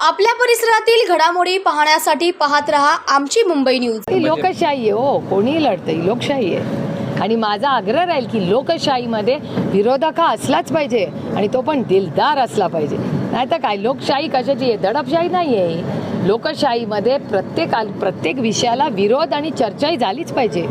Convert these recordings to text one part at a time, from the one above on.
आपल्या परिसरातील घडामोडी पाहण्यासाठी पाहत रहा आमची मुंबई न्यूज. ही लोकशाही आहे हो. कोणीही लढतं ही लोकशाही आहे. आणि माझा आग्रह राहील की लोकशाहीमध्ये विरोधक हा असलाच पाहिजे आणि तो पण दिलदार असला पाहिजे. नाही तर काय लोकशाही कशाची आहे? दडपशाही नाही आहे. लोकशाहीमध्ये प्रत्येक प्रत्येक विषयाला विरोध आणि चर्चाही झालीच पाहिजे.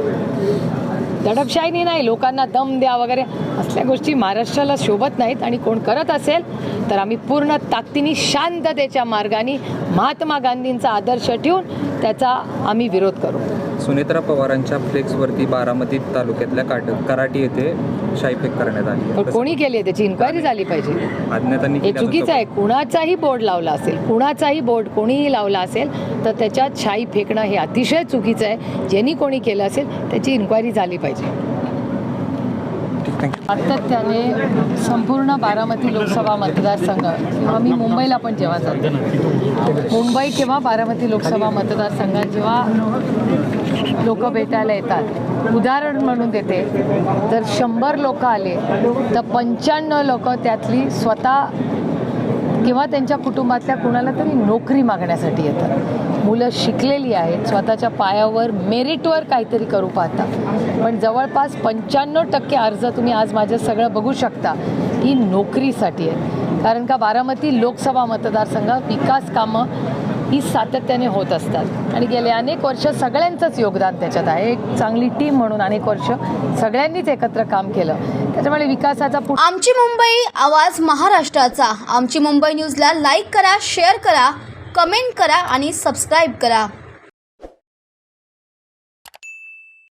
दडपशाहीने नाही लोकांना दम द्या वगैरे असल्या गोष्टी महाराष्ट्राला शोभत नाहीत आणि कोण करत असेल तर आम्ही पूर्ण ताकदीने शांततेच्या मार्गाने महात्मा गांधींचा आदर्श ठेवून त्याचा आम्ही विरोध करू. सुनेत्रा पवारांच्या फ्लेक्सवरती बारामती तालुक्यातल्या काट कराटी येथे शाईफेक करण्यात आली. पण कोणी केली आहे त्याची इन्क्वायरी झाली पाहिजे? अज्ञातांनी हे चुकीचं आहे. कुणाचाही बोर्ड लावला असेल कुणाचाही बोर्ड कोणीही लावला असेल तर त्याच्यात शाई फेकणं हे अतिशय चुकीचं आहे. ज्यांनी कोणी केलं असेल त्याची इन्क्वायरी झाली पाहिजे. सातत्याने संपूर्ण बारामती लोकसभा मतदारसंघ किंवा मी मुंबईला पण जेव्हा जाते. मुंबई किंवा बारामती लोकसभा मतदारसंघात जेव्हा लोक भेटायला येतात उदाहरण म्हणून देते जर शंभर लोक आले तर पंच्याण्णव लोक त्यातली स्वतः किंवा त्यांच्या कुटुंबातल्या कुणाला तरी नोकरी मागण्यासाठी येतात. मुलं शिकलेली आहेत स्वतःच्या पायावर मेरिटवर काहीतरी करू पाहतात. पण जवळपास पंच्याण्णव टक्के अर्ज तुम्ही आज माझं सगळं बघू शकता ही नोकरीसाठी आहे कारण का बारामती लोकसभा मतदारसंघात विकास कामं ही सातत्याने होत असतात. आणि गेले अनेक वर्ष सगळ्यांचंच योगदान त्याच्यात आहे. एक चांगली टीम म्हणून अनेक वर्ष सगळ्यांनीच एकत्र काम केलं. त्याच्यामुळे विकासाचा आमची मुंबई आवाज महाराष्ट्राचा. आमची मुंबई न्यूजला लाईक करा शेअर करा कमेंट करा आणि सबस्क्राईब करा.